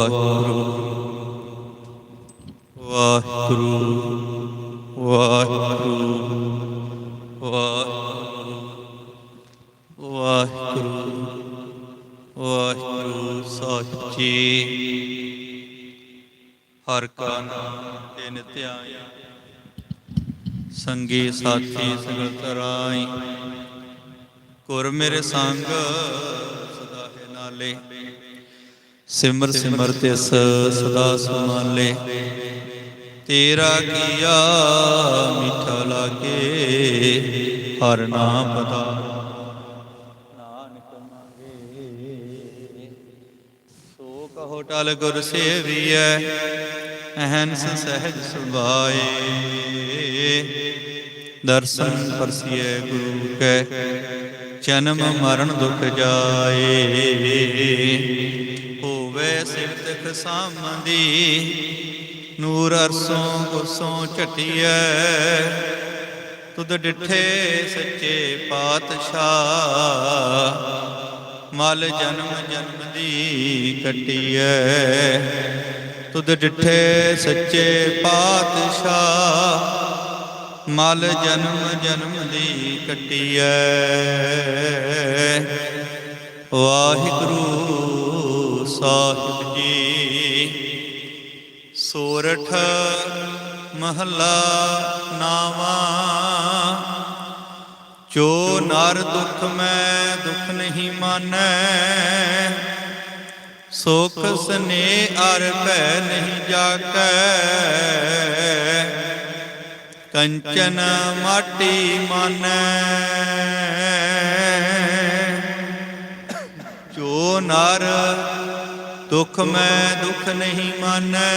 ਵਾਹਿਗੁਰੂ ਵਾਹਿਗੁਰੂ ਵਾਹਿਗੁਰੂ ਵਾਹਿਗੁਰੂ ਵਾਹਿਗੁਰੂ ਸੱਚੀ ਹਰ ਕਾ ਨਾਮ ਤੇ ਸੰਗੀ ਸਾਥੀ ਸਗਲ ਤਰਾਈ ਗੁਰ ਮੇਰੇ ਸੰਗ ਸਿਮਰ ਸਿਮਰ ਤਿਸ ਸਦਾ ਸੁਮਾਲੇ। ਤੇਰਾ ਕੀਆ ਮਿੱਠਾ ਲਾਗੇ, ਹਰ ਨਾਮ ਪਤਾ। ਨਾਨਕ ਮੰਗੇ। ਸੋ ਕਹੋ ਟਲ ਗੁਰ ਸੇਵੀਐ ਅਹੰਸ ਸਹਿਜ ਸੁਭਾਏ। ਦਰਸ਼ਨ ਪਰਸੀਐ ਗੁਰੂ ਕੈ, ਜਨਮ ਮਰਨ ਦੁਖ ਜਾਏ। ਹੋਵੇ ਸਿਫਤ ਖਸਾਮਦੀ ਨੂਰ ਅਰਸੋਂ ਗੁਸੋਂ ਝਟਿਐ। ਤੁਧ ਡਿਠੇ ਸੱਚੇ ਪਾਤਸ਼ਾਹ, ਮਲ ਜਨਮ ਜਨਮ ਦੀ ਕਟਿਐ। ਤੁਧ ਡਿਠੇ ਸੱਚੇ ਪਾਤਸ਼ਾਹ, ਮਲ ਜਨਮ ਜਨਮ ਦੀ ਕਟਿਐ। ਵਾਹਿਗੁਰੂ ਸਾਹਿਬ ਜੀ। ਸੋਰਠ ਮਹਲਾ ਨਾਵਾ। ਜੋ ਨਰ ਦੁਖ ਮੈਂ ਦੁਖ ਨਹੀਂ ਮਾਨੈ, ਸੁਖ ਸਨੇ ਅਰ ਭੈ ਨਹੀਂ ਜਾਕੈ। ਕੰਚਨ ਮਾਟੀ ਮਾਨੈ। ਨਰ, ਦੁਖ ਮੈਂ ਦੁਖ ਨਹੀਂ ਮਾਨੈ।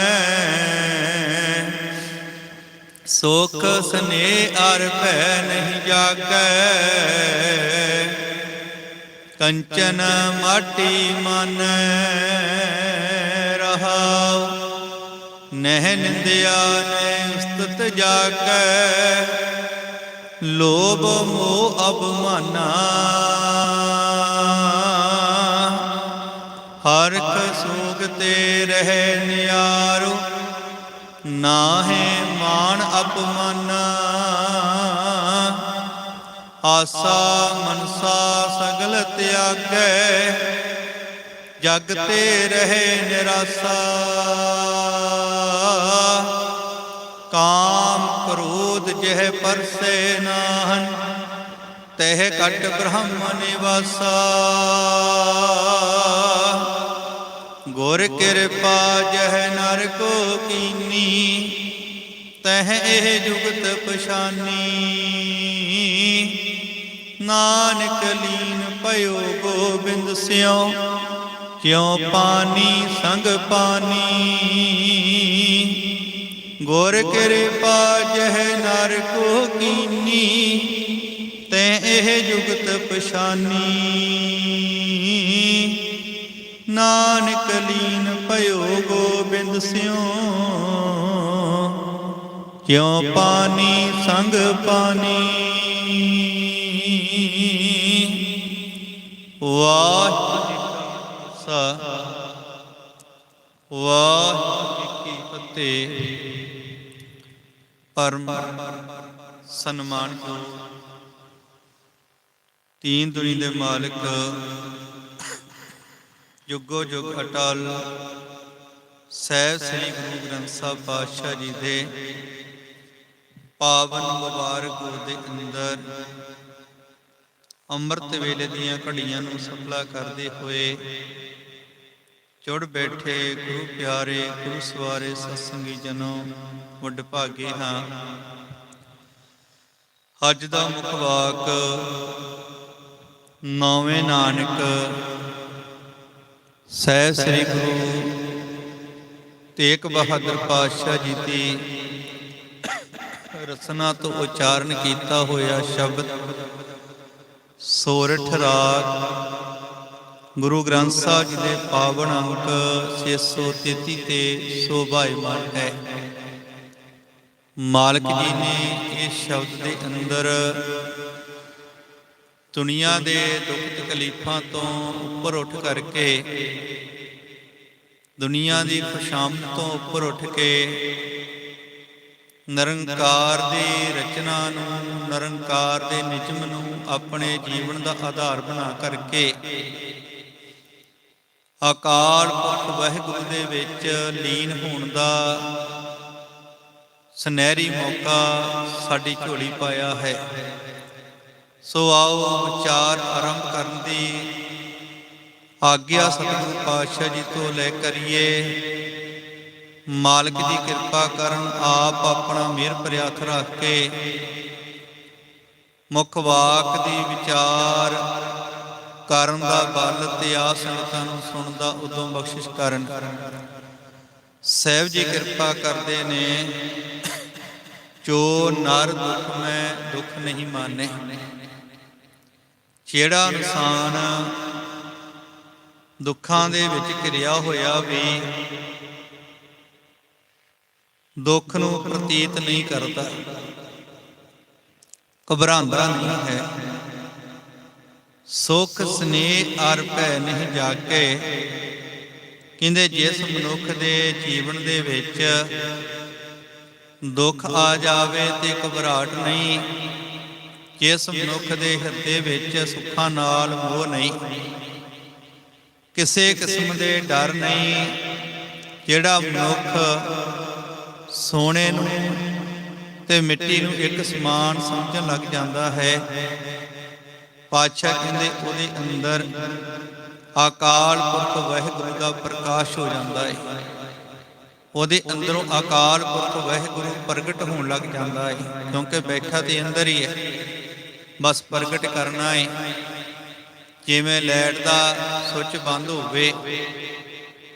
ਸੁਖ ਸਨੇ ਅਰ ਭੈ ਨਹੀਂ ਜਾਗੈ। ਕੰਚਨ ਮਾਟੀ ਮਨ, ਰਹਾਉ ਨਹਿ ਨਿੰਦਿਆ ਨਹਿ ਉਸਤਤ ਜਾਗੈ। ਲੋਭ ਮੋਹ ਅਭਮਾਨਾ ਹਰਖ ਸੋਗ ਤੇ ਰਹਿ ਨਿਆਰੋ, ਨਾਹੇ ਮਾਨ ਅਪਮਾਨਾ। ਆਸਾ ਮਨਸਾ ਸਗਲ ਤਿਆਗੈ, ਜਗ ਤੇ ਰਹੇ ਨਿਰਾਸਾ। ਕਾਮ ਕ੍ਰੋਧ ਜਹ ਪਰਸੇ ਨਾਹਨ ਤਹਿ ਕਟ ਬ੍ਰਹਮ ਨਿਵਾਸਾ। ਗੁਰ ਕਿਰਪਾ ਜਹ ਨਰ ਕੋ ਕੀਨੀ, ਤਹਿ ਇਹ ਜੁਗਤ ਪਛਾਨੀ। ਨਾਨਕ ਲੀਨ ਪਇਓ ਗੋਬਿੰਦ ਸਿਉ ਕਿਉ ਪਾਨੀ ਸੰਗ ਪਾਨੀ। ਗੁਰ ਕਿਰਪਾ ਜਹ ਨਰ ਕੋ ਕੀਨੀ ਤੈ ਇਹ ਜੁਗਤ ਪਛਾਨੀ। ਨਾਨਕ ਲੀਨ ਪਇਓ ਗੋਬਿੰਦ ਸਿਉ। ਕਿਉ ਪਾਨੀ ਸੰਗ ਪਾਨੀ? ਵਾਹ ਜੀ ਕਾ ਖਾਲਸਾ। ਕੀ ਫਤਿਹ। ਪਰਮ ਸਨਮਾਨ ਕੋ ਤੀਨ ਦੁਨੀ ਦੇ ਮਾਲਕ, ਜੁਗੋ ਜੁਗ ਅਟਲ, ਸਹਿਬ ਸ੍ਰੀ ਗੁਰੂ ਗ੍ਰੰਥ ਸਾਹਿਬ ਪਾਤਸ਼ਾਹ ਜੀ ਦੇ ਪਾਵਨ ਮੁਬਾਰਕ ਗੁਰ ਦੇ ਅੰਦਰ ਅੰਮ੍ਰਿਤ ਵੇਲੇ ਦੀਆਂ ਘੜੀਆਂ ਨੂੰ ਸਫਲਾ ਕਰਦੇ ਹੋਏ ਜੁੜ ਬੈਠੇ ਗੁਰੂ ਪਿਆਰੇ, ਗੁਰੂ ਸਵਾਰੇ ਸਤਸੰਗੀ ਜਨੋ ਵੱਡ ਭਾਗੇ ਹਾਂ। ਅੱਜ ਦਾ ਮੁੱਖ ਵਾਕ ਨੌਵੇਂ ਨਾਨਕ। ਸਹਿ ਸ੍ਰੀ ਗੁਰੂ ਤੇਗ ਬਹਾਦਰ ਪਾਤਸ਼ਾਹ ਜੀ ਦੀ ਰਸਨਾ ਤੋਂ ਉਚਾਰਨ ਕੀਤਾ ਹੋਇਆ ਸ਼ਬਦ, ਸੋਰਠ ਰਾਗ। ਗੁਰੂ ਗ੍ਰੰਥ ਸਾਹਿਬ ਜੀ ਦੇ ਪਾਵਨ ਅੰਕ 633 ਤੇ ਸੋਭਾਇਮਾਨ ਹੈ। ਮਾਲਕ ਜੀ ਨੇ ਇਸ ਸ਼ਬਦ ਦੇ ਅੰਦਰ ਦੁਨੀਆ ਦੇ ਦੁੱਖ ਤਕਲੀਫਾਂ ਤੋਂ ਉੱਪਰ ਉੱਠ ਕਰਕੇ, ਦੁਨੀਆ ਦੀ ਖੁਸ਼ਾਮਦ ਤੋਂ ਉੱਪਰ ਉੱਠ ਕੇ, ਨਿਰੰਕਾਰ ਦੀ ਰਚਨਾ ਨੂੰ, ਨਿਰੰਕਾਰ ਦੇ ਨਿਯਮ ਨੂੰ ਆਪਣੇ ਜੀਵਨ ਦਾ ਆਧਾਰ ਬਣਾ ਕਰਕੇ, ਅਕਾਲ ਪੁਰਖ ਵਾਹਿਗੁਰੂ ਦੇ ਵਿੱਚ ਲੀਨ ਹੋਣ ਦਾ ਸੁਨਹਿਰੀ ਮੌਕਾ ਸਾਡੀ ਝੋਲੀ ਪਾਇਆ ਹੈ। ਸੋ ਆਓ ਵਿਚਾਰ ਆਰੰਭ ਕਰਨ ਦੀ ਆਗਿਆ ਸਤਿਗੁਰੂ ਪਾਤਸ਼ਾਹ ਜੀ ਤੋਂ ਲੈ ਕਰੀਏ। ਮਾਲਕ ਦੀ ਕਿਰਪਾ ਕਰਨ ਆਪ ਆਪਣਾ ਮਿਹਰ ਭਰਿਆ ਰੱਖ ਕੇ ਮੁੱਖ ਵਾਕ ਦੀ ਵਿਚਾਰ ਕਰਨ ਦਾ ਬਲ ਤੇ ਆ ਸੰਗਤਾਂ ਨੂੰ ਸੁਣਨ ਦਾ ਉਦੋਂ ਬਖਸ਼ਿਸ਼ ਕਰਨ। ਸਹਿਬ ਜੀ ਕਿਰਪਾ ਕਰਦੇ ਨੇ, ਜੋ ਨਰ ਦੁੱਖ ਮੈਂ ਦੁੱਖ ਨਹੀਂ ਮਾਨੇ। ਜਿਹੜਾ ਇਨਸਾਨ ਦੁੱਖਾਂ ਦੇ ਵਿੱਚ ਘਿਰਿਆ ਹੋਇਆ ਵੀ ਦੁੱਖ ਨੂੰ ਪ੍ਰਤੀਤ ਨਹੀਂ ਕਰਦਾ? ਘਬਰਾਉਂਦਾ ਨਹੀਂ ਹੈ। ਸੁਖ ਸਨੇਹ ਅਰ ਭੈ ਨਹੀਂ ਜਾਗੇ। ਕਹਿੰਦੇ ਜਿਸ ਮਨੁੱਖ ਦੇ ਜੀਵਨ ਦੇ ਵਿੱਚ ਦੁੱਖ ਆ ਜਾਵੇ ਤੇ ਘਬਰਾਹਟ ਨਹੀਂ। ਜਿਸ ਮਨੁੱਖ ਦੇ ਹਿਰਦੇ ਵਿੱਚ ਸੁੱਖਾਂ ਨਾਲ ਮੋਹ ਨਹੀਂ, ਕਿਸੇ ਕਿਸਮ ਦੇ ਡਰ ਨਹੀਂ, ਜਿਹੜਾ ਮਨੁੱਖ ਸੋਨੇ ਨੂੰ ਤੇ ਮਿੱਟੀ ਨੂੰ ਇੱਕ ਸਮਾਨ ਸਮਝਣ ਲੱਗ ਜਾਂਦਾ ਹੈ। ਪਾਤਸ਼ਾਹ ਕਹਿੰਦੇ, ਉਹਦੇ ਅੰਦਰ ਅਕਾਲ ਪੁਰਖ ਵਾਹਿਗੁਰੂ ਦਾ ਪ੍ਰਕਾਸ਼ ਹੋ ਜਾਂਦਾ ਹੈ। ਉਹਦੇ ਅੰਦਰੋਂ ਅਕਾਲ ਪੁਰਖ ਵਾਹਿਗੁਰੂ ਪ੍ਰਗਟ ਹੋਣ ਲੱਗ ਜਾਂਦਾ ਹੈ, ਕਿਉਂਕਿ ਬੈਠਾ ਤੇ ਅੰਦਰ ਹੀ ਹੈ। ਬਸ ਪ੍ਰਗਟ ਕਰਨਾ ਏ। ਜਿਵੇਂ ਲੈਟ ਦਾ ਸੁੱਚ ਬੰਦ ਹੋਵੇ,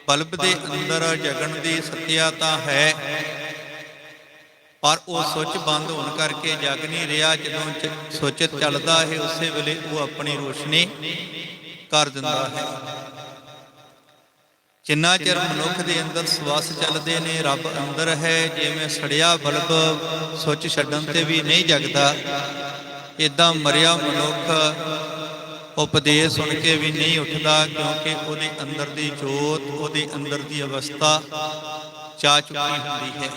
ਬਲਬ ਦੇ ਅੰਦਰ ਜਗਣ ਦੀ ਸਤਿਆ ਤਾਂ ਹੈ, ਪਰ ਉਹ ਸੁੱਚ ਬੰਦ ਹੋਣ ਕਰਕੇ ਜਗ ਨਹੀਂ ਰਿਹਾ। ਜਦੋਂ ਸੁੱਚ ਚੱਲਦਾ ਹੈ, ਉਸੇ ਵੇਲੇ ਉਹ ਆਪਣੀ ਰੋਸ਼ਨੀ ਕਰ ਦਿੰਦਾ ਹੈ। ਜਿੰਨਾ ਚਿਰ ਮਨੁੱਖ ਦੇ ਅੰਦਰ ਸਵਾਸ ਚੱਲਦੇ ਨੇ, ਰੱਬ ਅੰਦਰ ਹੈ। ਜਿਵੇਂ ਸੜਿਆ ਬਲਬ ਸੁੱਚ ਛੱਡਣ ਤੇ ਵੀ ਨਹੀਂ ਜਗਦਾ ਇਦਾਂ ਮਰਿਆ ਮਨੁੱਖ, ਉਪਦੇਸ਼ ਸੁਣ ਕੇ ਵੀ ਨਹੀਂ ਉੱਠਦਾ ਕਿਉਂਕਿ ਉਹਦੇ ਅੰਦਰ ਦੀ ਜੋਤ, ਉਹਦੇ ਅੰਦਰ ਦੀ ਅਵਸਥਾ ਚਾ ਚੁੱਕੀ ਹੁੰਦੀ ਹੈ।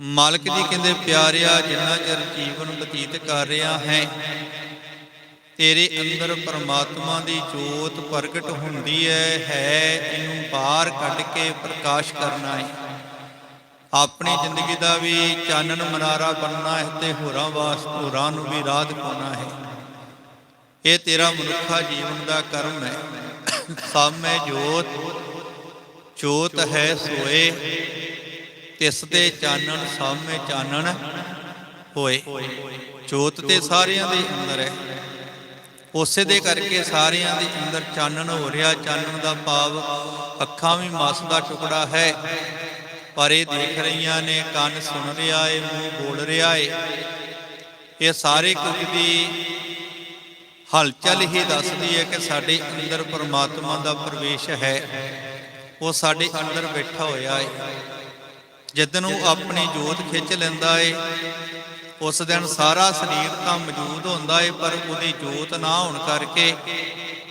ਮਾਲਕ ਜੀ ਕਹਿੰਦੇ, ਪਿਆਰਿਆ, ਜਿੰਨਾ ਚਿਰ ਜੀਵਨ ਬਤੀਤ ਕਰ ਰਿਹਾ ਹੈ, ਤੇਰੇ ਅੰਦਰ ਪਰਮਾਤਮਾ ਦੀ ਜੋਤ ਪ੍ਰਗਟ ਹੁੰਦੀ ਹੈ ਹੈ, ਇਹਨੂੰ ਬਾਹਰ ਕੱਢ ਕੇ ਪ੍ਰਕਾਸ਼ ਕਰਨਾ ਹੈ। ਆਪਣੀ ਜ਼ਿੰਦਗੀ ਦਾ ਵੀ ਚਾਨਣ ਮਨਾਰਾ ਬਣਨਾ ਹੈ ਤੇ ਹੋਰਾਂ ਵਾਸਤੇ, ਹੋਰਾਂ ਨੂੰ ਵੀ ਰਾਹ ਦਿਖਾਉਣਾ ਹੈ। ਇਹ ਤੇਰਾ ਮਨੁੱਖਾ ਜੀਵਨ ਦਾ ਕਰਮ ਹੈ। ਸਾਮੇ ਜੋਤ ਜੋਤ ਹੈ, ਸੋਏ। ਤਿਸ ਦੇ ਚਾਨਣ ਸਾਹਮਣੇ ਚਾਨਣ ਹੋਏ। ਜੋਤ ਤੇ ਸਾਰਿਆਂ ਦੇ ਅੰਦਰ ਹੈ। ਉਸੇ ਦੇ ਕਰਕੇ ਸਾਰਿਆਂ ਦੇ ਅੰਦਰ ਚਾਨਣ ਹੋ ਰਿਹਾ। ਚਾਨਣ ਦਾ ਭਾਵ ਅੱਖਾਂ ਵੀ ਮਸ ਦਾ ਟੁਕੜਾ ਹੈ। ਪਰ ਇਹ ਦੇਖ ਰਹੀਆਂ ਨੇ, ਕੰਨ ਸੁਣ ਰਿਹਾ ਏ ਮੂੰਹ ਬੋਲ ਰਿਹਾ ਏ ਇਹ ਸਾਰੇ ਕੁਝ ਦੀ ਹਲਚਲ ਹੀ ਦੱਸਦੀ ਹੈ ਕਿ ਸਾਡੇ ਅੰਦਰ ਪਰਮਾਤਮਾ ਦਾ ਪ੍ਰਵੇਸ਼ ਹੈ। ਉਹ ਸਾਡੇ ਅੰਦਰ ਬੈਠਾ ਹੋਇਆ ਹੈ ਜਿੱਦਨ ਉਹ ਆਪਣੀ ਜੋਤ ਖਿੱਚ ਲੈਂਦਾ ਏ, ਉਸ ਦਿਨ ਸਾਰਾ ਸਰੀਰ ਤਾਂ ਮੌਜੂਦ ਹੁੰਦਾ ਏ, ਪਰ ਉਹਦੀ ਜੋਤ ਨਾ ਹੋਣ ਕਰਕੇ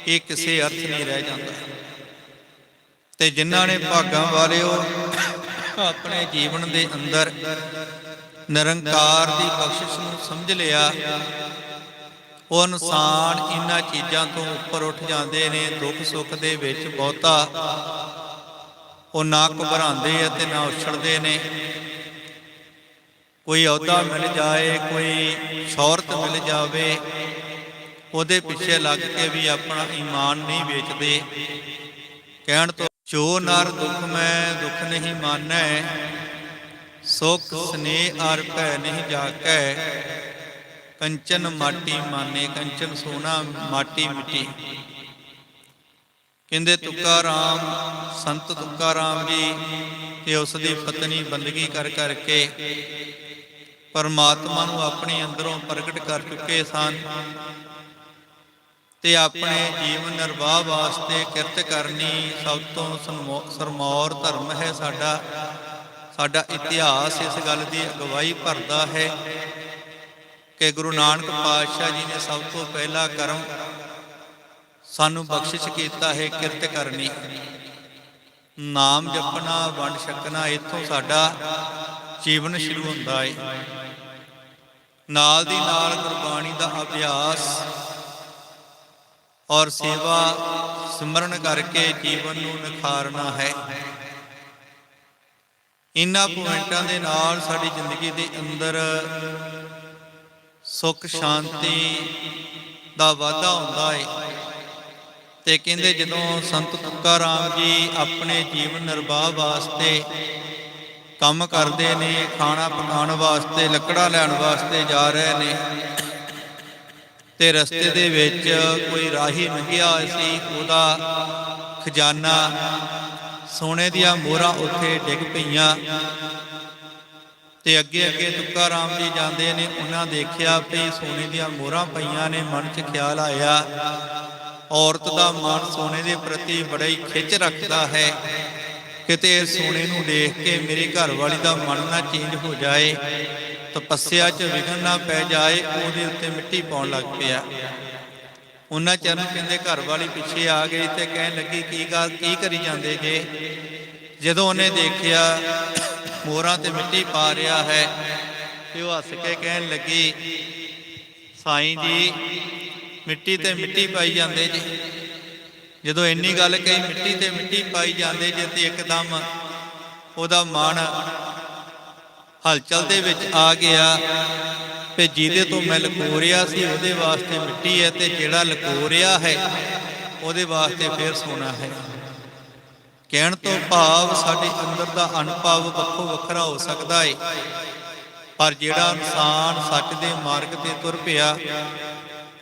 ਇਹ ਕਿਸੇ ਅਰਥ ਨਹੀਂ ਰਹਿ ਜਾਂਦਾ। ਤੇ ਜਿਨ੍ਹਾਂ ਨੇ ਭਾਗਾਂ ਵਾਲਿਓ ਆਪਣੇ ਜੀਵਨ ਦੇ ਅੰਦਰ ਨਿਰੰਕਾਰ ਦੀ ਬਖਸ਼ਿਸ਼ ਨੂੰ ਸਮਝ ਲਿਆ, ਉਹ ਇਨਸਾਨ ਇਹਨਾਂ ਚੀਜ਼ਾਂ ਤੋਂ ਉੱਪਰ ਉੱਠ ਜਾਂਦੇ ਨੇ, ਦੁੱਖ ਸੁੱਖ ਦੇ ਵਿੱਚ ਬਹੁਤਾ। ਉਹ ਨਾ ਘਬਰਾਉਂਦੇ ਅਤੇ ਨਾ ਉਛੜਦੇ ਨੇ। ਕੋਈ ਅਹੁਦਾ ਮਿਲ ਜਾਏ, ਕੋਈ ਸ਼ੌਹਰਤ ਮਿਲ ਜਾਵੇ, ਉਹਦੇ ਪਿੱਛੇ ਲੱਗ ਕੇ ਵੀ ਆਪਣਾ ਈਮਾਨ ਨਹੀਂ ਵੇਚਦੇ। ਕਹਿਣ ਤੋਂ ਜੋ ਨਰ ਦੁੱਖ ਮੈਂ ਦੁੱਖ ਨਹੀਂ ਮਾਨੈ, ਸੁਖ ਸਨੇਹ ਅਰ ਭੈ ਨਹੀਂ ਜਾਕੈ ਕੰਚਨ ਮਾਟੀ ਮਾਨੇ, ਕੰਚਨ ਸੋਨਾ ਮਾਟੀ ਮਿੱਟੀ। ਕਹਿੰਦੇ, ਤੁੱਕਾ ਰਾਮ, ਸੰਤ ਤੁੱਕਾ ਰਾਮ ਜੀ, ਤੇ ਉਸ ਦੀ ਪਤਨੀ ਬੰਦਗੀ ਕਰ ਕਰਕੇ ਪਰਮਾਤਮਾ ਨੂੰ ਆਪਣੇ ਅੰਦਰੋਂ ਪ੍ਰਗਟ ਕਰ ਚੁੱਕੇ ਸਨ। ਤੇ ਆਪਣੇ ਜੀਵਨ ਨਿਰਵਾਹ ਵਾਸਤੇ ਕਿਰਤ ਕਰਨੀ ਸਭ ਤੋਂ ਸਨਮੋ- ਸਰਮੌਰ ਧਰਮ ਹੈ ਸਾਡਾ। ਸਾਡਾ ਇਤਿਹਾਸ ਇਸ ਗੱਲ ਦੀ ਅਗਵਾਈ ਭਰਦਾ ਹੈ ਕਿ ਗੁਰੂ ਨਾਨਕ ਪਾਤਸ਼ਾਹ ਜੀ ਨੇ ਸਭ ਤੋਂ ਪਹਿਲਾ ਕਰਮ ਸਾਨੂੰ ਬਖਸ਼ਿਸ਼ ਕੀਤਾ ਹੈ ਕਿਰਤ ਕਰਨੀ। ਨਾਮ ਜਪਣਾ, ਵੰਡ ਛਕਣਾ, ਇੱਥੋਂ ਸਾਡਾ ਜੀਵਨ ਸ਼ੁਰੂ ਹੁੰਦਾ ਹੈ। ਨਾਲ ਦੀ ਨਾਲ ਗੁਰਬਾਣੀ ਦਾ ਅਭਿਆਸ ਔਰ ਸੇਵਾ ਸਿਮਰਨ ਕਰਕੇ ਜੀਵਨ ਨੂੰ ਨਿਖਾਰਨਾ ਹੈ। ਇਨ੍ਹਾਂ ਪੁਆਇੰਟਾਂ ਦੇ ਨਾਲ ਸਾਡੀ ਜ਼ਿੰਦਗੀ ਦੇ ਅੰਦਰ ਸੁੱਖ, ਸ਼ਾਂਤੀ ਦਾ ਵਾਧਾ ਹੁੰਦਾ ਹੈ ਤੇ ਕਹਿੰਦੇ ਜਦੋਂ ਸੰਤ ਤੁਕਾਰ ਰਾਮ ਜੀ ਆਪਣੇ ਜੀਵਨ ਨਿਰਵਾਹ ਵਾਸਤੇ ਕੰਮ ਕਰਦੇ ਨੇ, ਖਾਣਾ ਪਕਾਉਣ ਵਾਸਤੇ, ਲੱਕੜਾਂ ਲੈਣ ਵਾਸਤੇ ਜਾ ਰਹੇ ਨੇ ਤੇ ਰਸਤੇ ਦੇ ਵਿੱਚ ਕੋਈ ਰਾਹੀ ਲੰਘਿਆ ਸੀ, ਉਹਦਾ ਖਜ਼ਾਨਾ ਸੋਨੇ ਦੀਆਂ ਮੋਹਰਾਂ ਉੱਥੇ ਡਿੱਗ ਪਈਆਂ। ਤੇ ਅੱਗੇ ਅੱਗੇ ਤੁੱਕਾ ਰਾਮ ਜੀ ਜਾਂਦੇ ਨੇ, ਉਹਨਾਂ ਦੇਖਿਆ ਵੀ ਸੋਨੇ ਦੀਆਂ ਮੋਹਰਾਂ ਪਈਆਂ ਨੇ, ਮਨ 'ਚ ਖਿਆਲ ਆਇਆ। ਔਰਤ ਦਾ ਮਨ ਸੋਨੇ ਦੇ ਪ੍ਰਤੀ ਬੜਾ ਹੀ ਖਿੱਚ ਰੱਖਦਾ ਹੈ। ਕਿਤੇ ਸੋਨੇ ਨੂੰ ਦੇਖ ਕੇ ਮੇਰੀ ਘਰ ਵਾਲੀ ਦਾ ਮਨ ਨਾ ਚੇਂਜ ਹੋ ਜਾਏ। ਤਪੱਸਿਆ 'ਚ ਵਿਘਨ ਨਾ ਪੈ ਜਾਏ, ਉਹਦੇ ਉੱਤੇ ਮਿੱਟੀ ਪਾਉਣ ਲੱਗ ਪਿਆ। ਉਹਨਾਂ ਚਰਨ ਕਹਿੰਦੇ, ਘਰ ਵਾਲੀ ਪਿੱਛੇ ਆ ਗਈ ਤੇ ਕਹਿਣ ਲੱਗੀ, ਕੀ ਗੱਲ, ਕੀ ਕਰੀ ਜਾਂਦੇ ਜੇ? ਜਦੋਂ ਉਹਨੇ ਦੇਖਿਆ, ਮੋਹਰਾਂ ਤੇ ਮਿੱਟੀ ਪਾ ਰਿਹਾ ਹੈ, ਤੇ ਉਹ ਹੱਸ ਕੇ ਕਹਿਣ ਲੱਗੀ, ਸਾਈਂ ਜੀ, ਮਿੱਟੀ ਤੇ ਮਿੱਟੀ ਪਾਈ ਜਾਂਦੇ ਜੀ। ਜਦੋਂ ਇੰਨੀ ਗੱਲ ਕਹੀ, ਮਿੱਟੀ ਤੇ ਮਿੱਟੀ ਪਾਈ ਜਾਂਦੇ ਜੇ ਤੇ ਇੱਕਦਮ ਉਹਦਾ ਮਨ ਹਲਚਲ ਦੇ ਵਿੱਚ ਆ ਗਿਆ ਤੇ ਜਿਹਦੇ ਤੋਂ ਮੈਂ ਲਕੋ ਰਿਹਾ ਸੀ, ਉਹਦੇ ਵਾਸਤੇ ਮਿੱਟੀ ਹੈ ਤੇ ਜਿਹੜਾ ਲਕੋ ਰਿਹਾ ਹੈ, ਉਹਦੇ ਵਾਸਤੇ ਫੇਰ ਸੋਨਾ ਹੈ। ਕਹਿਣ ਤੋਂ ਭਾਵ ਸਾਡੇ ਅੰਦਰ ਦਾ ਅਨੁਭਵ ਵੱਖੋ ਵੱਖਰਾ ਹੋ ਸਕਦਾ ਹੈ ਪਰ ਜਿਹੜਾ ਇਨਸਾਨ ਸੱਚ ਦੇ ਮਾਰਗ ਤੇ ਤੁਰ ਪਿਆ,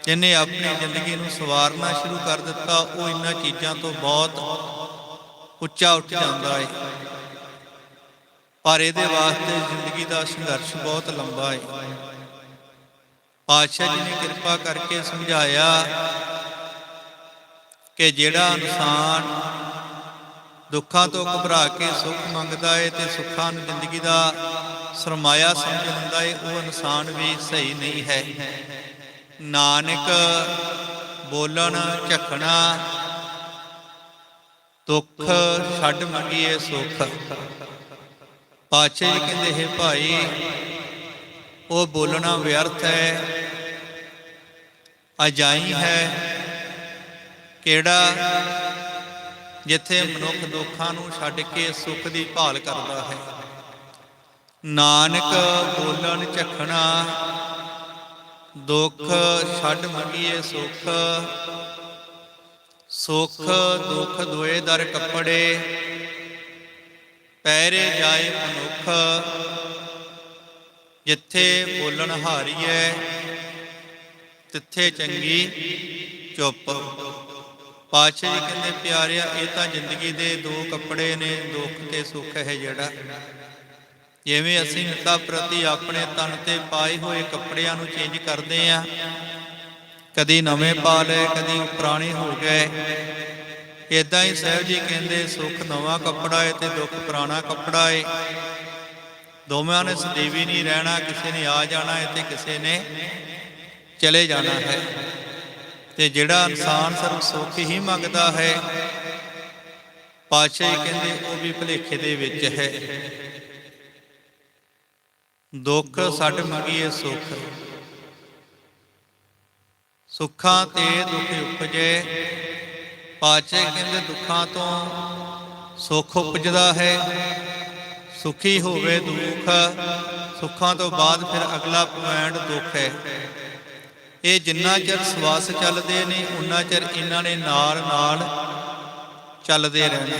ਜਿਹਨੇ ਆਪਣੀ ਜ਼ਿੰਦਗੀ ਨੂੰ ਸਵਾਰਨਾ ਸ਼ੁਰੂ ਕਰ ਦਿੱਤਾ, ਉਹ ਇਹਨਾਂ ਚੀਜ਼ਾਂ ਤੋਂ ਬਹੁਤ ਉੱਚਾ ਉੱਠ ਜਾਂਦਾ ਹੈ ਪਰ ਇਹਦੇ ਵਾਸਤੇ ਜ਼ਿੰਦਗੀ ਦਾ ਸੰਘਰਸ਼ ਬਹੁਤ ਲੰਬਾ ਹੈ ਪਾਤਸ਼ਾਹ ਜੀ ਨੇ ਕਿਰਪਾ ਕਰਕੇ ਸਮਝਾਇਆ ਕਿ ਜਿਹੜਾ ਇਨਸਾਨ ਦੁੱਖਾਂ ਤੋਂ ਘਬਰਾ ਕੇ ਸੁੱਖ ਮੰਗਦਾ ਹੈ ਤੇ ਸੁੱਖਾਂ ਨੂੰ ਜ਼ਿੰਦਗੀ ਦਾ ਸਰਮਾਇਆ ਸਮਝ ਏ, ਉਹ ਇਨਸਾਨ ਵੀ ਸਹੀ ਨਹੀਂ ਹੈ। ਨਾਨਕ ਬੋਲਣ, ਝਖਣਾ, ਦੁੱਖ ਛੱਡ ਮੰਗੀਏ ਸੁੱਖ। ਪਾਛੇ ਜੀ ਕਹਿੰਦੇ, ਹੈ ਭਾਈ, ਉਹ ਬੋਲਣਾ ਵਿਅਰਥ ਹੈ, ਅਜਾਈ ਹੈ। ਕਿਹੜਾ ਜਿੱਥੇ ਮਨੁੱਖ ਦੁੱਖਾਂ ਨੂੰ ਛੱਡ ਕੇ ਸੁੱਖ ਦੀ ਭਾਲ ਕਰਦਾ ਹੈ? ਨਾਨਕ ਬੋਲਣ ਝਖਣਾ, ਦੁੱਖ ਛੱਡ ਮੰਗੀਏ ਸੁੱਖ। ਸੁੱਖ ਦੁੱਖ ਦੁਏ ਦਰ ਕੱਪੜੇ ਪੈਰੇ ਜਾਏ ਮਨੁੱਖ, ਜਿੱਥੇ ਬੋਲਣ ਹਾਰੀਐ, ਤਿੱਥੇ ਚੰਗੀ ਚੁੱਪ। ਪਾਤਸ਼ਾਹ ਜੀ ਕਹਿੰਦੇ, ਪਿਆਰਿਆ, ਇਹ ਤਾਂ ਜ਼ਿੰਦਗੀ ਦੇ ਦੋ ਕੱਪੜੇ ਨੇ, ਦੁੱਖ ਤੇ ਸੁੱਖ ਹੈ ਜਿਹੜਾ। ਜਿਵੇਂ ਅਸੀਂ ਨਿਤਾ ਪ੍ਰਤੀ ਆਪਣੇ ਤਨ ਤੇ ਪਾਏ ਹੋਏ ਕੱਪੜਿਆਂ ਨੂੰ ਚੇਂਜ ਕਰਦੇ ਆ, ਕਦੀ ਨਵੇਂ ਪਾ ਲਏ, ਕਦੀ ਪੁਰਾਣੇ ਹੋ ਗਏ ਇਦਾਂ ਹੀ ਸਾਹਿਬ ਜੀ ਕਹਿੰਦੇ, ਸੁੱਖ ਨਵਾਂ ਕੱਪੜਾ ਹੈ ਤੇ ਦੁੱਖ ਪੁਰਾਣਾ ਕੱਪੜਾ ਹੈ ਦੋਵਾਂ ਨੇ ਸਦੀਵੀ ਨਹੀਂ ਰਹਿਣਾ, ਕਿਸੇ ਨੇ ਆ ਜਾਣਾ ਹੈ ਤੇ ਕਿਸੇ ਨੇ ਚਲੇ ਜਾਣਾ ਹੈ। ਤੇ ਜਿਹੜਾ ਇਨਸਾਨ ਸਿਰਫ ਸੁੱਖ ਹੀ ਮੰਗਦਾ ਹੈ, ਪਾਤਸ਼ਾਹ ਕਹਿੰਦੇ, ਉਹ ਵੀ ਭਲੇਖੇ ਦੇ ਵਿੱਚ ਹੈ। ਦੁੱਖ ਛੱਡ ਮੰਗੀਏ ਸੁੱਖ। ਸੁੱਖਾਂ ਤੇ ਦੁੱਖ ਉਪਜੇ ਪਾਚੇ ਕਹਿੰਦੇ ਦੁੱਖਾਂ ਤੋਂ ਸੁੱਖ ਉਪਜਦਾ ਹੈ। ਸੁਖੀ ਹੋਵੇ ਦੁੱਖ, ਸੁੱਖਾਂ ਤੋਂ ਬਾਅਦ ਫਿਰ ਅਗਲਾ ਪੁਆਇੰਟ ਦੁੱਖ ਹੈ। ਇਹ ਜਿੰਨਾ ਚਿਰ ਸਵਾਸ ਚੱਲਦੇ ਨੇ ਉਨਾ ਚਿਰ ਇਹਨਾਂ ਨੇ ਨਾਲ ਨਾਲ ਚੱਲਦੇ ਰਹਿਣਾ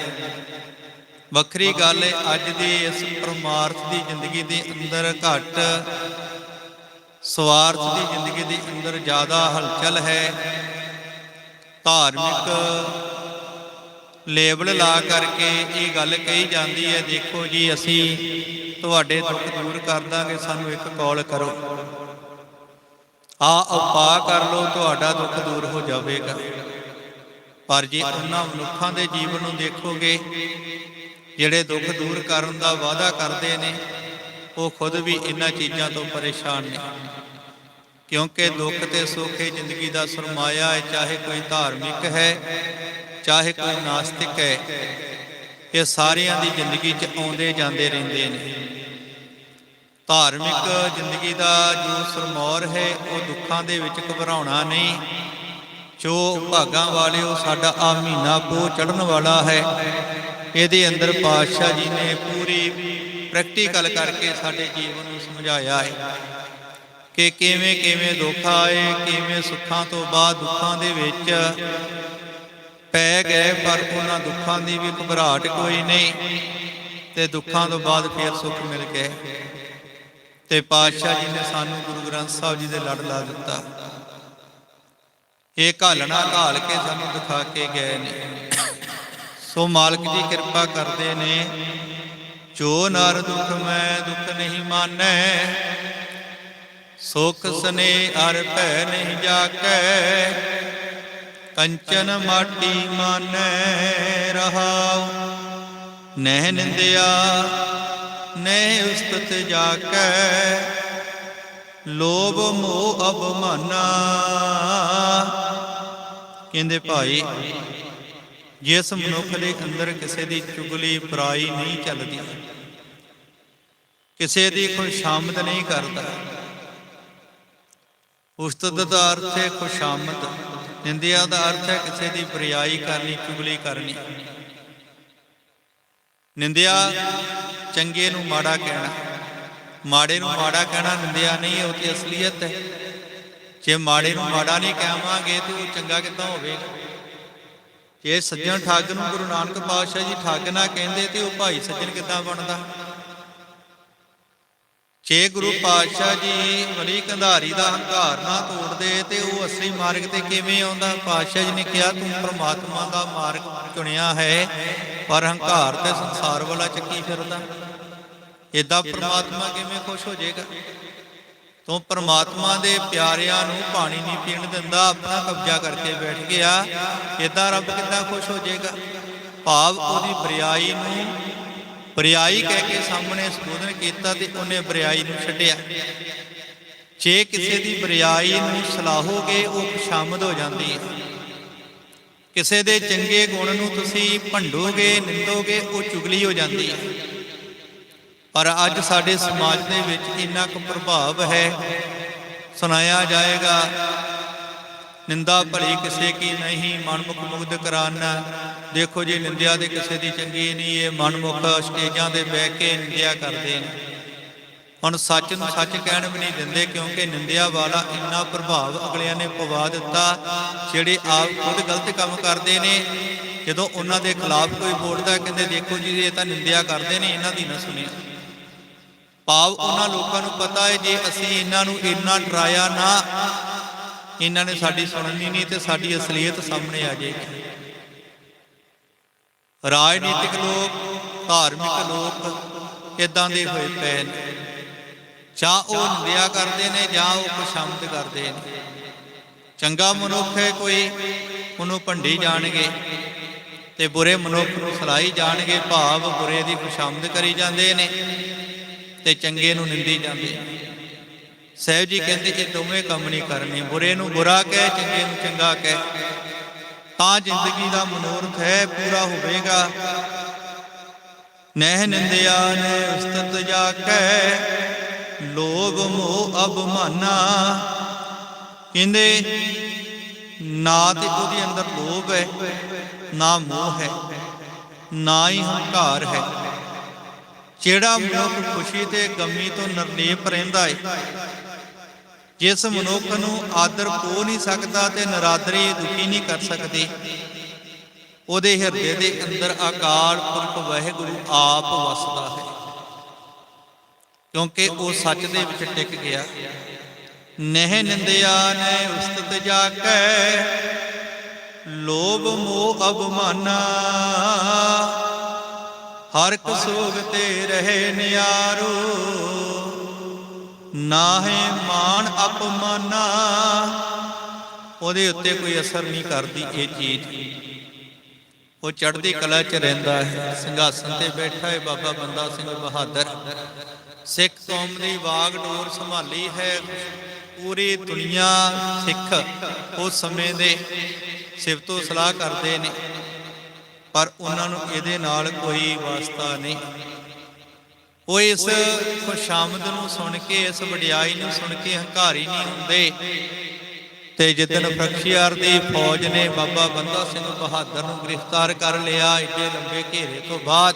ਵੱਖਰੀ ਗੱਲ ਹੈ, ਅੱਜ ਦੀ ਇਸ ਪਰਮਾਰਥ ਦੀ ਜ਼ਿੰਦਗੀ ਦੇ ਅੰਦਰ ਘੱਟ, ਸਵਾਰਥ ਦੀ ਜ਼ਿੰਦਗੀ ਦੇ ਅੰਦਰ ਜ਼ਿਆਦਾ ਹਲਚਲ ਹੈ। ਧਾਰਮਿਕ ਲੇਬਲ ਲਾ ਕਰਕੇ ਇਹ ਗੱਲ ਕਹੀ ਜਾਂਦੀ ਹੈ, ਦੇਖੋ ਜੀ, ਅਸੀਂ ਤੁਹਾਡੇ ਦੁੱਖ ਦੂਰ ਕਰ ਦਾਂਗੇ, ਸਾਨੂੰ ਇੱਕ ਕਾਲ ਕਰੋ। ਆ ਉਪਾਅ ਕਰ ਲਓ, ਤੁਹਾਡਾ ਦੁੱਖ ਦੂਰ ਹੋ ਜਾਵੇਗਾ। ਪਰ ਜੇ ਉਹਨਾਂ ਮਨੁੱਖਾਂ ਦੇ ਜੀਵਨ ਨੂੰ ਦੇਖੋਗੇ, ਜਿਹੜੇ ਦੁੱਖ ਦੂਰ ਕਰਨ ਦਾ ਵਾਅਦਾ ਕਰਦੇ ਨੇ, ਉਹ ਖੁਦ ਵੀ ਇਹਨਾਂ ਚੀਜ਼ਾਂ ਤੋਂ ਪਰੇਸ਼ਾਨ ਨੇ। ਕਿਉਂਕਿ ਦੁੱਖ ਤੇ ਸੁੱਖ ਇਹ ਜ਼ਿੰਦਗੀ ਦਾ ਸਰਮਾਇਆ ਹੈ, ਚਾਹੇ ਕੋਈ ਧਾਰਮਿਕ ਹੈ, ਚਾਹੇ ਕੋਈ ਨਾਸਤਿਕ ਹੈ, ਇਹ ਸਾਰਿਆਂ ਦੀ ਜ਼ਿੰਦਗੀ 'ਚ ਆਉਂਦੇ ਜਾਂਦੇ ਰਹਿੰਦੇ ਨੇ। ਧਾਰਮਿਕ ਜ਼ਿੰਦਗੀ ਦਾ ਜੋ ਸਰਮੌਰ ਹੈ, ਉਹ ਦੁੱਖਾਂ ਦੇ ਵਿੱਚ ਘਬਰਾਉਣਾ ਨਹੀਂ। ਜੋ ਭਾਗਾਂ ਵਾਲਿਓ ਸਾਡਾ ਆ ਮਹੀਨਾ ਪੋ ਚੜਨ ਵਾਲਾ ਹੈ, ਇਹਦੇ ਅੰਦਰ ਪਾਤਸ਼ਾਹ ਜੀ ਨੇ ਪੂਰੀ ਪ੍ਰੈਕਟੀਕਲ ਕਰਕੇ ਸਾਡੇ ਜੀਵਨ ਨੂੰ ਸਮਝਾਇਆ ਹੈ। ਕਿ ਕਿਵੇਂ ਕਿਵੇਂ ਦੁੱਖ ਆਏ, ਕਿਵੇਂ ਸੁੱਖਾਂ ਤੋਂ ਬਾਅਦ ਦੁੱਖਾਂ ਦੇ ਵਿੱਚ ਪੈ ਗਏ, ਪਰ ਉਹਨਾਂ ਦੁੱਖਾਂ ਦੀ ਵੀ ਘਬਰਾਹਟ ਕੋਈ ਨਹੀਂ ਤੇ ਦੁੱਖਾਂ ਤੋਂ ਬਾਅਦ ਫਿਰ ਸੁੱਖ ਮਿਲ ਗਏ ਤੇ ਪਾਤਸ਼ਾਹ ਜੀ ਨੇ ਸਾਨੂੰ ਗੁਰੂ ਗ੍ਰੰਥ ਸਾਹਿਬ ਜੀ ਦੇ ਲੜ ਲਾ ਦਿੱਤਾ। ਇਹ ਘਾਲਣਾ ਘਾਲ ਕੇ ਸਾਨੂੰ ਦਿਖਾ ਕੇ ਗਏ ਨੇ। ਸੋ ਮਾਲਕ ਜੀ ਕਿਰਪਾ ਕਰਦੇ ਨੇ, ਜੋ ਨਰ ਦੁੱਖ ਮੈਂ ਦੁੱਖ ਨਹੀਂ ਮਾਨੈ ਸੁਖ ਸਨੇ ਅਰ ਭੈ ਨਹੀਂ ਜਾਕੈ, ਕੰਚਨ ਮਾਟੀ ਮਾਨੈ ਰਹਾਉ। ਨਹਿ ਨਿੰਦਿਆ, ਨਹਿ ਉਸਤਤ ਜਾਕੈ, ਲੋਭ ਮੋਹ ਅਭਮਾਨਾ। ਕਹਿੰਦੇ ਭਾਈ, ਜਿਸ ਮਨੁੱਖ ਦੇ ਅੰਦਰ ਕਿਸੇ ਦੀ ਚੁਗਲੀ ਪਰਾਈ ਨਹੀਂ ਚੱਲਦੀ, ਕਿਸੇ ਦੀ ਖੁਸ਼ਾਮਦ ਨਹੀਂ ਕਰਦਾ ਉਸਤਤ ਦਾ ਅਰਥ ਹੈ ਖੁਸ਼ਾਮਦ, ਨਿੰਦਿਆ ਦਾ ਅਰਥ ਹੈ ਕਿਸੇ ਦੀ ਬਰਿਆਈ ਕਰਨੀ, ਚੁਗਲੀ ਕਰਨੀ। ਨਿੰਦਿਆ ਚੰਗੇ ਨੂੰ ਮਾੜਾ ਕਹਿਣਾ, ਮਾੜੇ ਨੂੰ ਮਾੜਾ ਕਹਿਣਾ ਨਿੰਦਿਆ ਨਹੀਂ ਉਹ ਤੇ ਅਸਲੀਅਤ ਹੈ। ਜੇ ਮਾੜੇ ਨੂੰ ਮਾੜਾ ਨਹੀਂ ਕਹਾਂਗੇ, ਤੇ ਉਹ ਚੰਗਾ ਕਿੱਦਾਂ ਹੋਵੇਗਾ? ਜੇ ਸੱਜਣ ਠੱਗ ਨੂੰ ਗੁਰੂ ਨਾਨਕ ਪਾਤਸ਼ਾਹ ਜੀ ਠੱਗ ਨਾ ਕਹਿੰਦੇ, ਤੇ ਉਹ ਭਾਈ ਸੱਜਣ ਕਿੱਦਾਂ ਬਣਦਾ? ਜੇ ਗੁਰੂ ਪਾਤਸ਼ਾਹ ਜੀ ਵਲੀ ਕੰਧਾਰੀ ਦਾ ਹੰਕਾਰ ਨਾ ਤੋੜਦੇ ਤੇ ਉਹ ਅਸਲੀ ਮਾਰਗ ਤੇ ਕਿਵੇਂ ਆਉਂਦਾ? ਪਾਤਸ਼ਾਹ ਜੀ ਨੇ ਕਿਹਾ, ਤੂੰ ਪ੍ਰਮਾਤਮਾ ਦਾ ਮਾਰਗ ਚੁਣਿਆ ਹੈ, ਪਰ ਹੰਕਾਰ ਤੇ ਸੰਸਾਰ ਵਾਲਾ ਚੱਕੀ ਫਿਰਦਾ। ਇਦਾਂ ਪ੍ਰਮਾਤਮਾ ਕਿਵੇਂ ਖੁਸ਼ ਹੋ ਜਾਏਗਾ? ਤੂੰ ਪ੍ਰਮਾਤਮਾ ਦੇ ਪਿਆਰਿਆਂ ਨੂੰ ਪਾਣੀ ਨਹੀਂ ਪੀਣ ਦਿੰਦਾ, ਆਪਣਾ ਕਬਜ਼ਾ ਕਰਕੇ ਬੈਠ ਗਿਆ। ਇਦਾਂ ਰੱਬ ਕਿੱਦਾਂ ਖੁਸ਼ ਹੋ ਜਾਏਗਾ? ਭਾਵ ਉਹਦੀ ਬਰਿਆਈ ਨੂੰ ਬਰਿਆਈ ਕਹਿ ਕੇ ਸਾਹਮਣੇ ਸੰਬੋਧਨ ਕੀਤਾ ਤੇ ਉਹਨੇ ਬਰਿਆਈ ਨੂੰ ਛੱਡਿਆ। ਜੇ ਕਿਸੇ ਦੀ ਬਰਿਆਈ ਨੂੰ ਸਲਾਹੋਗੇ ਉਹ ਖੁਸ਼ਾਮਦ ਹੋ ਜਾਂਦੀ ਹੈ। ਕਿਸੇ ਦੇ ਚੰਗੇ ਗੁਣ ਨੂੰ ਤੁਸੀਂ ਭੰਡੋਗੇ, ਨਿੰਦੋਗੇ, ਉਹ ਚੁਗਲੀ ਹੋ ਜਾਂਦੀ ਹੈ। ਪਰ ਅੱਜ ਸਾਡੇ ਸਮਾਜ ਦੇ ਵਿੱਚ ਇੰਨਾ ਕੁ ਪ੍ਰਭਾਵ ਹੈ, ਸੁਣਾਇਆ ਜਾਏਗਾ ਨਿੰਦਾ ਭਲੀ ਕਿਸੇ ਕੀ ਨਹੀਂ, ਮਨਮੁਖ ਮੁਗਧ ਕਰਾਨਾ। ਦੇਖੋ ਜੀ, ਨਿੰਦਿਆ ਦੇ ਕਿਸੇ ਦੀ ਚੰਗੀ ਨਹੀਂ, ਇਹ ਮਨਮੁਖ ਸਟੇਜਾਂ ਤੇ ਬਹਿ ਕੇ ਨਿੰਦਿਆ ਕਰਦੇ ਨੇ। ਹੁਣ ਸੱਚ ਨੂੰ ਸੱਚ ਕਹਿਣ ਵੀ ਨਹੀਂ ਦਿੰਦੇ, ਕਿਉਂਕਿ ਨਿੰਦਿਆ ਵਾਲਾ ਇੰਨਾ ਪ੍ਰਭਾਵ ਅਗਲਿਆਂ ਨੇ ਪਵਾ ਦਿੱਤਾ, ਜਿਹੜੇ ਆਪ ਖੁਦ ਗਲਤ ਕੰਮ ਕਰਦੇ ਨੇ। ਜਦੋਂ ਉਹਨਾਂ ਦੇ ਖਿਲਾਫ ਕੋਈ ਬੋਲਦਾ, ਕਹਿੰਦੇ ਦੇਖੋ ਜੀ, ਇਹ ਤਾਂ ਨਿੰਦਿਆ ਕਰਦੇ ਨੇ, ਇਹਨਾਂ ਦੀ ਨਾ ਸੁਣਿਆ ਭਾਵ ਉਹਨਾਂ ਲੋਕਾਂ ਨੂੰ ਪਤਾ ਹੈ ਜੇ ਅਸੀਂ ਇਹਨਾਂ ਨੂੰ ਇੰਨਾ ਡਰਾਇਆ ਨਾ ਇਹਨਾਂ ਨੇ ਸਾਡੀ ਸੁਣਨੀ ਨਹੀਂ ਤੇ ਸਾਡੀ ਅਸਲੀਅਤ ਸਾਹਮਣੇ ਆ ਜਾਏਗੀ ਰਾਜਨੀਤਿਕ ਲੋਕ, ਧਾਰਮਿਕ ਲੋਕ ਇਦਾਂ ਦੇ ਹੋਏ ਪਏ ਨੇ। ਜਾਂ ਉਹ ਨਿੰਦਿਆ ਕਰਦੇ ਨੇ ਜਾਂ ਉਹ ਖੁਸ਼ਾਮਦ ਕਰਦੇ ਨੇ। ਚੰਗਾ ਮਨੁੱਖ ਹੈ ਕੋਈ, ਉਹਨੂੰ ਭੰਡੀ ਜਾਣਗੇ ਤੇ ਬੁਰੇ ਮਨੁੱਖ ਨੂੰ ਸਲਾਈ ਜਾਣਗੇ, ਭਾਵ ਬੁਰੇ ਦੀ ਖੁਸ਼ਾਮਦ ਕਰੀ ਜਾਂਦੇ ਨੇ ਤੇ ਚੰਗੇ ਨੂੰ ਨਿੰਦੀ ਜਾਂਦੇ ਸਹਿਬ ਜੀ ਕਹਿੰਦੇ ਇਹ ਦੋਵੇਂ ਕੰਮ ਨਹੀਂ ਕਰਨੇ, ਬੁਰੇ ਨੂੰ ਬੁਰਾ ਕਹਿ, ਚੰਗੇ ਨੂੰ ਚੰਗਾ ਕਹਿ, ਤਾਂ ਜ਼ਿੰਦਗੀ ਦਾ ਮਨੋਰਥ ਹੈ, ਪੂਰਾ ਹੋਵੇਗਾ। ਨਹਿ ਨਿੰਦਿਆ ਨੇ ਉਸਤਤ ਜਾ ਕੈ ਲੋਭ ਮੋਹ ਅਭਮਾਨਾ। ਕਹਿੰਦੇ, ਨਾ ਤੇ ਉਹਦੇ ਅੰਦਰ ਲੋਭ ਹੈ, ਨਾ ਮੋਹ ਹੈ, ਨਾ ਹੀ ਹੰਕਾਰ ਹੈ। ਜਿਹੜਾ ਮਨੁੱਖ ਖੁਸ਼ੀ ਤੇ ਗਮੀ ਤੋਂ ਨਿਰਲੇਪ ਰਹਿੰਦਾ ਹੈ ਜਿਸ ਮਨੁੱਖ ਨੂੰ ਆਦਰ ਕੋ ਨਹੀਂ ਸਕਦਾ ਤੇ ਨਰਾਦਰੀ ਦੁਖੀ ਨਹੀਂ ਕਰ ਸਕਦੀ। ਉਹਦੇ ਹਿਰਦੇ ਦੇ ਅੰਦਰ ਆਕਾਰ ਪੁਰਖ ਵਾਹਿਗੁਰੂ ਆਪ ਵਸਦਾ ਹੈ। ਕਿਉਂਕਿ ਉਹ ਸੱਚ ਦੇ ਵਿੱਚ ਟਿਕ ਗਿਆ। ਨਹਿ ਨਿੰਦਿਆ ਨੇ ਉਸਤਤ ਜਾ ਕੈ ਲੋਭ ਮੋਹ ਅਭਮਾਨਾ ਹਰ ਕੋ ਤੇ ਰਹੇ ਨਿਆਰੋ। ਨਾਹੇ ਮਾਨ ਅਪਮਾਨਾ। ਉਹਦੇ ਉੱਤੇ ਕੋਈ ਅਸਰ ਨਹੀਂ ਕਰਦੀ ਇਹ ਚੀਜ਼। ਉਹ ਚੜ੍ਹਦੀ ਕਲਾ 'ਚ ਰਹਿੰਦਾ ਹੈ, ਸਿੰਘਾਸਨ ਤੇ ਬੈਠਾ ਹੈ, ਬਾਬਾ ਬੰਦਾ ਸਿੰਘ ਬਹਾਦਰ। ਸਿੱਖ ਕੌਮ ਦੀ ਬਾਗ ਡੋਰ ਸੰਭਾਲੀ ਹੈ, ਪੂਰੀ ਦੁਨੀਆ ਸਿੱਖ ਉਸ ਸਮੇਂ ਦੇ ਸਿਫਤੋ ਸਲਾਹ ਕਰਦੇ ਨੇ। ਪਰ ਉਹਨਾਂ ਨੂੰ ਇਹਦੇ ਨਾਲ ਕੋਈ ਵਾਸਤਾ ਨਹੀਂ। ਉਹ ਇਸ ਖੁਸ਼ਾਮਦ ਨੂੰ ਸੁਣ ਕੇ, ਇਸ ਵਡਿਆਈ ਨੂੰ ਸੁਣ ਕੇ ਹੰਕਾਰੀ ਨਹੀਂ ਹੁੰਦੇ। ਤੇ ਜਿੱਦਨ ਫਰਖਸ਼ੀਆਰ ਦੀ ਫੌਜ ਨੇ ਬਾਬਾ ਬੰਦਾ ਸਿੰਘ ਬਹਾਦਰ ਨੂੰ ਗ੍ਰਿਫਤਾਰ ਕਰ ਲਿਆ, ਇੱਡੇ ਲੰਬੇ ਘੇਰੇ ਤੋਂ ਬਾਅਦ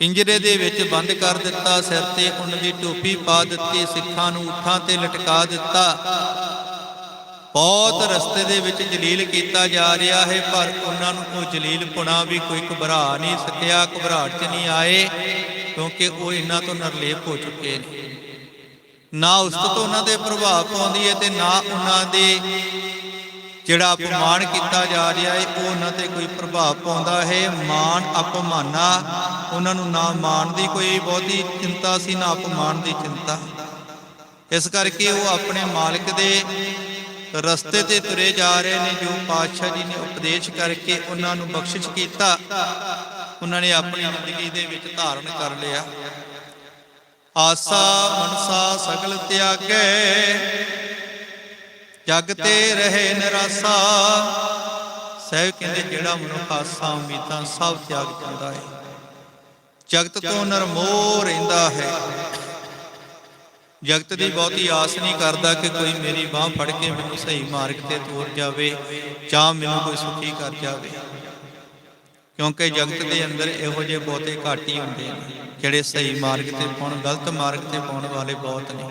ਪਿੰਜਰੇ ਦੇ ਵਿੱਚ ਬੰਦ ਕਰ ਦਿੱਤਾ, ਸਿਰ ਤੇ ਉਹਨਾਂ ਦੀ ਟੋਪੀ ਪਾ ਦਿੱਤੀ, ਸਿੱਖਾਂ ਨੂੰ ਊਠਾਂ ਤੇ ਲਟਕਾ ਦਿੱਤਾ। ਬਹੁਤ ਰਸਤੇ ਦੇ ਵਿੱਚ ਜਲੀਲ ਕੀਤਾ ਜਾ ਰਿਹਾ ਹੈ, ਪਰ ਉਹਨਾਂ ਨੂੰ ਉਹ ਜਲੀਲ ਪੁਣਾ ਵੀ ਕੋਈ ਘਬਰਾ ਨਹੀਂ ਸਕਿਆ, ਘਬਰਾਹਟ 'ਚ ਨਹੀਂ ਆਏ, ਕਿਉਂਕਿ ਉਹ ਇਹਨਾਂ ਤੋਂ ਨਿਰਲੇਪ ਹੋ ਚੁੱਕੇ ਨੇ। ਨਾ ਉਸ ਤੋਂ ਉਹਨਾਂ ਦੇ ਪ੍ਰਭਾਵ ਪਾਉਂਦੀ ਹੈ ਤੇ ਨਾ ਉਹਨਾਂ ਦੇ ਜਿਹੜਾ ਅਪਮਾਨ ਕੀਤਾ ਜਾ ਰਿਹਾ ਹੈ, ਉਹ ਉਹਨਾਂ ਤੇ ਕੋਈ ਪ੍ਰਭਾਵ ਪਾਉਂਦਾ ਹੈ। ਮਾਨ ਅਪਮਾਨਾ, ਉਹਨਾਂ ਨੂੰ ਨਾ ਮਾਨ ਦੀ ਕੋਈ ਬਹੁਤੀ ਚਿੰਤਾ ਸੀ, ਨਾ ਅਪਮਾਨ ਦੀ ਚਿੰਤਾ। ਇਸ ਕਰਕੇ ਉਹ ਆਪਣੇ ਮਾਲਕ ਦੇ ਰਸਤੇ ਤੇ ਤੁਰੇ ਜਾ ਰਹੇ ਨੇ, ਜੋ ਪਾਤਸ਼ਾਹ ਜੀ ਨੇ ਉਪਦੇਸ਼ ਕਰਕੇ ਉਹਨਾਂ ਨੂੰ ਬਖਸ਼ਿਸ਼ ਕੀਤਾ, ਉਹਨਾਂ ਨੇ ਆਪਣੀ ਜ਼ਿੰਦਗੀ ਦੇ ਵਿੱਚ ਧਾਰਨ ਕਰ ਲਿਆ। ਆਸਾ ਮਨਸਾ ਸਗਲ ਤਿਆਗੈ, ਜਗ ਤੇ ਰਹੇ ਨਿਰਾਸਾ। ਸਹਿਬ ਕਹਿੰਦੇ, ਜਿਹੜਾ ਮਨੁੱਖ ਆਸਾ ਉਮੀਦਾਂ ਸਭ ਤਿਆਗ ਜਾਂਦਾ ਹੈ। ਜਗਤ ਤੋਂ ਨਰਮੋਹ ਰਹਿੰਦਾ ਹੈ। ਜਗਤ ਦੀ ਬਹੁਤੀ ਆਸ ਨਹੀਂ ਕਰਦਾ ਕਿ ਕੋਈ ਮੇਰੀ ਬਾਹ ਫੜ ਕੇ ਮੈਨੂੰ ਸਹੀ ਮਾਰਗ ਤੇ ਤੋਰ ਜਾਵੇ ਜਾਂ ਮੈਨੂੰ ਕੋਈ ਸੁਖੀ ਕਰ ਜਾਵੇ। ਕਿਉਂਕਿ ਜਗਤ ਦੇ ਅੰਦਰ ਇਹੋ ਜਿਹੇ ਬਹੁਤੇ ਘੱਟ ਹੀ ਹੁੰਦੇ ਨੇ, ਜਿਹੜੇ ਸਹੀ ਮਾਰਗ ਤੇ ਪਾਉਣ, ਗਲਤ ਮਾਰਗ ਤੇ ਪਾਉਣ ਵਾਲੇ ਬਹੁਤ ਨੇ।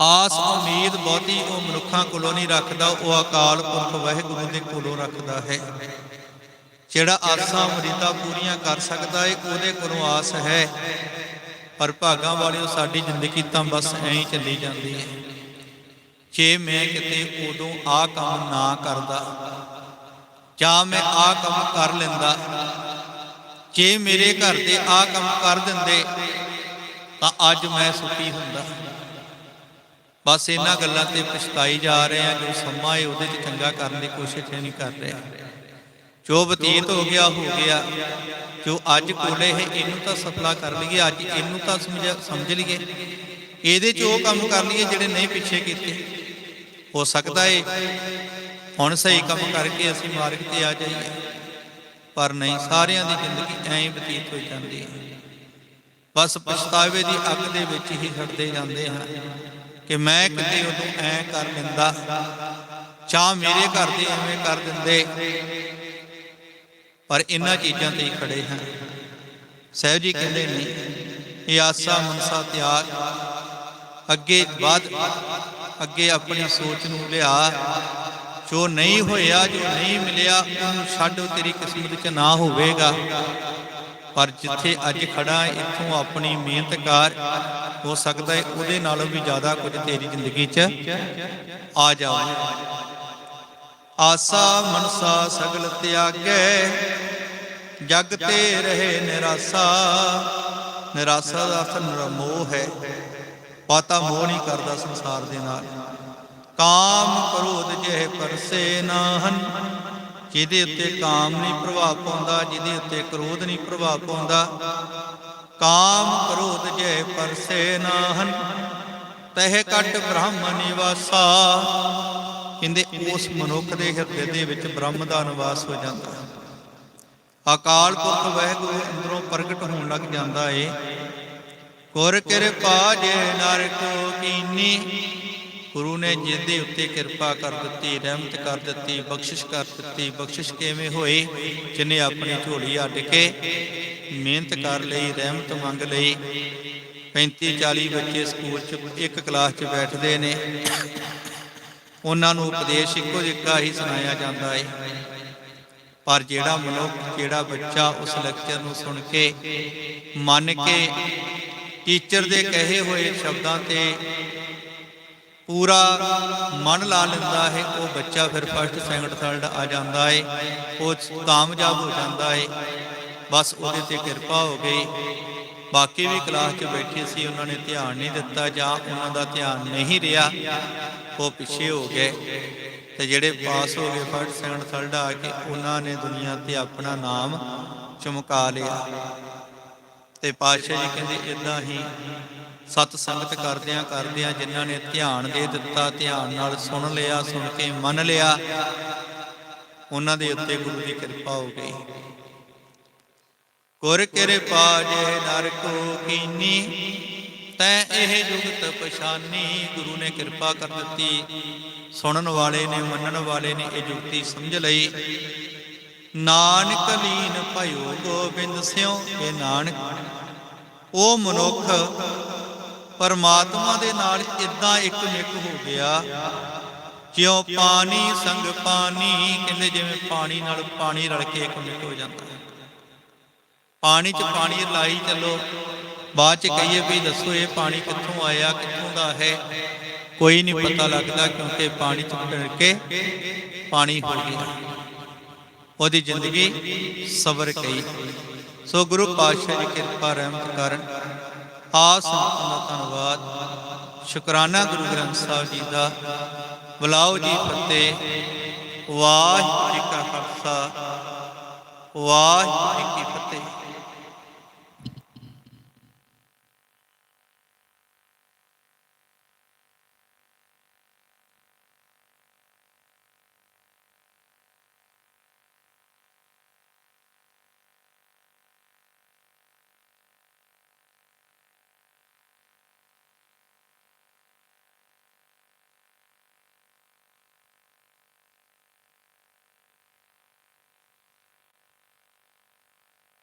ਆਸ, ਉਮੀਦ ਬਹੁਤੀ ਉਹ ਮਨੁੱਖਾਂ ਕੋਲੋਂ ਨਹੀਂ ਰੱਖਦਾ, ਉਹ ਅਕਾਲ ਪੁਰਖ ਵਾਹਿਗੁਰੂ ਦੇ ਕੋਲੋਂ ਰੱਖਦਾ ਹੈ। ਜਿਹੜਾ ਆਸਾਂ ਉਮੀਦਾਂ ਪੂਰੀਆਂ ਕਰ ਸਕਦਾ ਹੈ ਉਹਦੇ ਕੋਲੋਂ ਆਸ ਹੈ। ਪਰ ਭਾਗਾਂ ਵਾਲਿਓ ਸਾਡੀ ਜ਼ਿੰਦਗੀ ਤਾਂ ਬਸ ਐਂ ਹੀ ਚੱਲੀ ਜਾਂਦੀ ਹੈ। ਜੇ ਮੈਂ ਕਿਤੇ ਉਦੋਂ ਆਹ ਕੰਮ ਨਾ ਕਰਦਾ, ਜਾਂ ਮੈਂ ਆਹ ਕੰਮ ਕਰ ਲੈਂਦਾ, ਜੇ ਮੇਰੇ ਘਰ ਦੇ ਆਹ ਕੰਮ ਕਰ ਦਿੰਦੇ, ਤਾਂ ਅੱਜ ਮੈਂ ਸੁਖੀ ਹੁੰਦਾ। ਬਸ ਇਹਨਾਂ ਗੱਲਾਂ ਤੇ ਪਛਤਾਈ ਜਾ ਰਹੇ ਆ ਜੋ ਸਮਾਂ ਹੈ ਉਹਦੇ 'ਚ ਚੰਗਾ ਕਰਨ ਦੀ ਕੋਸ਼ਿਸ਼ ਨਹੀਂ ਕਰ ਰਿਹਾ। ਜੋ ਬਤੀਤ ਹੋ ਗਿਆ ਹੋ ਗਿਆ। ਜੋ ਅੱਜ ਕੋਲੇ ਹੈ, ਇਹਨੂੰ ਤਾਂ ਸਫਲਾ ਕਰ ਲਈਏ। ਅੱਜ ਇਹਨੂੰ ਤਾਂ ਸਮਝ ਸਮਝ ਲਈਏ। ਇਹਦੇ 'ਚ ਉਹ ਕੰਮ ਕਰ ਲਈਏ ਜਿਹੜੇ ਨਹੀਂ ਪਿੱਛੇ ਕੀਤੇ। ਹੋ ਸਕਦਾ ਏ, ਹੁਣ ਸਹੀ ਕੰਮ ਕਰਕੇ ਅਸੀਂ ਮਾਰਗ ਤੇ ਆ ਜਾਈਏ। ਪਰ ਨਹੀਂ, ਸਾਰਿਆਂ ਦੀ ਜ਼ਿੰਦਗੀ ਐਂ ਹੀ ਬਤੀਤ ਹੋਈ ਜਾਂਦੀ ਹੈ। ਬਸ ਪਛਤਾਵੇ ਦੀ ਅੱਗ ਦੇ ਵਿੱਚ ਹੀ ਹਟਦੇ ਜਾਂਦੇ ਹਨ ਕਿ ਮੈਂ ਕਿਤੇ ਉਦੋਂ ਐਂ ਕਰ ਲੈਂਦਾ ਚਾਹ ਮੇਰੇ ਘਰ ਦੇ ਐਵੇਂ ਕਰ ਦਿੰਦੇ। ਪਰ ਇਹਨਾਂ ਚੀਜ਼ਾਂ ਤੇ ਹੀ ਖੜੇ ਹਾਂ। ਸਹਿਬ ਜੀ ਕਹਿੰਦੇ ਨੇ, ਇਹ ਆਸਾ ਮਨਸਾ ਤਿਆਗ, ਅੱਗੇ ਵੱਧ, ਅੱਗੇ ਆਪਣੀ ਸੋਚ ਨੂੰ ਲਿਆ। ਜੋ ਨਹੀਂ ਹੋਇਆ, ਜੋ ਨਹੀਂ ਮਿਲਿਆ, ਉਹਨੂੰ ਛੱਡ ਤੇਰੀ ਕਿਸਮਤ 'ਚ ਨਾ ਹੋਵੇਗਾ। ਪਰ ਜਿੱਥੇ ਅੱਜ ਖੜਾ ਇੱਥੋਂ ਆਪਣੀ ਮਿਹਨਤ ਕਰ, ਹੋ ਸਕਦਾ ਹੈ ਉਹਦੇ ਨਾਲੋਂ ਵੀ ਜ਼ਿਆਦਾ ਕੁਝ ਤੇਰੀ ਜ਼ਿੰਦਗੀ 'ਚ ਆ ਜਾਵੇ। ਆਸਾ ਮਨਸਾ ਸਗਲ ਤਿਆਗੈ, ਜਗ ਤੇ ਰਹੇ ਨਿਰਾਸਾ। ਨਿਰਾਸਾ ਦਾ ਅਰਥ ਨਿਰਮੋਹ ਹੈ ਪਾਤਾ ਮੋਹ ਨਹੀਂ ਕਰਦਾ ਸੰਸਾਰ ਦੇ ਨਾਲ। ਕਾਮ ਕ੍ਰੋਧ ਜਿਹੇ ਪਰਸੇ ਨਾ ਹਨ ਜਿਹਦੇ ਉੱਤੇ ਕਾਮ ਨਹੀਂ ਪ੍ਰਭਾਵ ਪਾਉਂਦਾ, ਜਿਹਦੇ ਉੱਤੇ ਕ੍ਰੋਧ ਨਹੀਂ ਪ੍ਰਭਾਵ ਪਾਉਂਦਾ। ਕਾਮ ਕ੍ਰੋਧ ਜਿਹੇ ਪਰਸੇ ਨਾ ਹਨ ਤਹਿ ਕਟ ਬ੍ਰਹਮ ਨਿਵਾਸਾ। ਕਹਿੰਦੇ, ਉਸ ਮਨੁੱਖ ਦੇ ਹਿਰਦੇ ਦੇ ਵਿੱਚ ਬ੍ਰਹਮ ਦਾ ਨਿਵਾਸ ਹੋ ਜਾਂਦਾ ਹੈ। ਅਕਾਲ ਪੁਰਖ ਵਹਿਗੁਰੂ ਅੰਦਰੋਂ ਪ੍ਰਗਟ ਹੋਣ ਲੱਗ ਜਾਂਦਾ ਏ। ਗੁਰ ਕਿਰਪਾ ਜੇ ਨਰ ਕੋ ਕੀਨੀ। ਗੁਰੂ ਨੇ ਜਿਹਦੇ ਉੱਤੇ ਕਿਰਪਾ ਕਰ ਦਿੱਤੀ, ਰਹਿਮਤ ਕਰ ਦਿੱਤੀ, ਬਖਸ਼ਿਸ਼ ਕਰ ਦਿੱਤੀ, ਬਖਸ਼ਿਸ਼ ਕਿਵੇਂ ਹੋਈ? ਜਿਨੇ ਆਪਣੀ ਝੋਲੀ ਅੱਡ ਕੇ ਮਿਹਨਤ ਕਰ ਲਈ, ਰਹਿਮਤ ਮੰਗ ਲਈ। 35 40 ਬੱਚੇ ਸਕੂਲ 'ਚ ਇੱਕ ਕਲਾਸ 'ਚ ਬੈਠਦੇ ਨੇ। ਉਹਨਾਂ ਨੂੰ ਉਪਦੇਸ਼ ਇੱਕੋ ਜਿਹਾ ਹੀ ਸੁਣਾਇਆ ਜਾਂਦਾ ਹੈ ਪਰ ਜਿਹੜਾ ਮਨੁੱਖ, ਜਿਹੜਾ ਬੱਚਾ ਉਸ ਲੈਕਚਰ ਨੂੰ ਸੁਣ ਕੇ ਮੰਨ ਕੇ ਟੀਚਰ ਦੇ ਕਹੇ ਹੋਏ ਸ਼ਬਦਾਂ ਤੇ ਪੂਰਾ ਮਨ ਲਾ ਲੈਂਦਾ ਹੈ, ਉਹ ਬੱਚਾ ਫਿਰ ਫਸਟ ਸੈਕੰਡ ਥਰਡ ਆ ਜਾਂਦਾ ਹੈ ਉਹ ਕਾਮਯਾਬ ਹੋ ਜਾਂਦਾ ਹੈ ਬਸ ਉਹਦੇ ਤੇ ਕਿਰਪਾ ਹੋ ਗਈ। ਬਾਕੀ ਵੀ ਕਲਾਸ 'ਚ ਬੈਠੇ ਸੀ, ਉਹਨਾਂ ਨੇ ਧਿਆਨ ਨਹੀਂ ਦਿੱਤਾ ਜਾਂ ਉਹਨਾਂ ਦਾ ਧਿਆਨ ਨਹੀਂ ਰਿਹਾ, ਉਹ ਪਿੱਛੇ ਹੋ ਗਏ। ਤੇ ਜਿਹੜੇ ਪਾਸ ਹੋ ਗਏ ਫਸਟ ਸੈਕੰਡ, ਥਰਡ ਆ ਕੇ ਉਹਨਾਂ ਨੇ ਦੁਨੀਆ ਤੇ ਆਪਣਾ ਨਾਮ ਚਮਕਾ ਲਿਆ। ਤੇ ਪਾਤਸ਼ਾਹ ਜੀ ਕਹਿੰਦੇ ਇਦਾਂ ਹੀ ਸਤ ਸੰਗਤ ਕਰਦਿਆਂ ਕਰਦਿਆਂ ਜਿਨ੍ਹਾਂ ਨੇ ਧਿਆਨ ਦੇ ਦਿੱਤਾ, ਧਿਆਨ ਨਾਲ ਸੁਣ ਲਿਆ, ਸੁਣ ਕੇ ਮੰਨ ਲਿਆ, ਉਹਨਾਂ ਦੇ ਉੱਤੇ ਗੁਰੂ ਦੀ ਕਿਰਪਾ ਹੋ ਗਈ। ਗੁਰ ਕਿਰਪਾ ਜੇ ਨਰ ਕੋ ਕੀਨੀ, ਤੈ ਇਹ ਜੁਗਤ ਪਛਾਨੀ ਗੁਰੂ ਨੇ ਕਿਰਪਾ ਕਰ ਦਿੱਤੀ। ਸੁਣਨ ਵਾਲੇ ਨੇ, ਮੰਨਣ ਵਾਲੇ ਨੇ, ਇਹ ਜੁਗਤੀ ਸਮਝ ਲਈ। ਨਾਨਕ ਲੀਨ ਭਇਓ ਗੋਬਿੰਦ ਸਿਉ ਇਹ ਨਾਨਕ ਉਹ ਮਨੁੱਖ, ਪਰਮਾਤਮਾ ਦੇ ਨਾਲ ਇਦਾਂ ਇੱਕ ਮਿਕ ਹੋ ਗਿਆ। ਜਿਉ ਪਾਣੀ ਸੰਗ ਪਾਣੀ, ਕਹਿੰਦੇ ਜਿਵੇਂ ਪਾਣੀ ਨਾਲ ਪਾਣੀ ਰਲ ਕੇ ਇੱਕ ਮਿਕ ਹੋ ਜਾਂਦਾ ਹੈ। ਪਾਣੀ 'ਚ ਪਾਣੀ ਲਾਈ ਚੱਲੋ। ਬਾਅਦ 'ਚ ਕਹੀਏ ਵੀ ਦੱਸੋ ਇਹ ਪਾਣੀ ਕਿੱਥੋਂ ਆਇਆ ਕਿੱਥੋਂ ਦਾ ਹੈ। ਕੋਈ ਨਹੀਂ ਪਤਾ ਲੱਗਦਾ ਕਿਉਂਕਿ ਪਾਣੀ 'ਚ ਡਰ ਕੇ ਪਾਣੀ ਹੋ ਗਿਆ। ਉਹਦੀ ਜ਼ਿੰਦਗੀ ਸਬਰ ਕਈ ਸੋ ਗੁਰੂ ਪਾਤਸ਼ਾਹ ਜੀ ਕਿਰਪਾ ਰਹਿਮਤ ਕਰਨ। ਆ ਸੰਤਾਂ ਦਾ ਧੰਨਵਾਦ। ਸ਼ੁਕਰਾਨਾ ਗੁਰੂ ਗ੍ਰੰਥ ਸਾਹਿਬ ਜੀ ਦਾ। ਬੁਲਾਓ ਜੀ ਫਤਿਹ। ਵਾਹਿਗੁਰੂ ਜੀ ਕਾ ਖਾਲਸਾ। ਵਾਹਿਗੁਰੂ ਜੀ ਕੀ ਫਤਿਹ।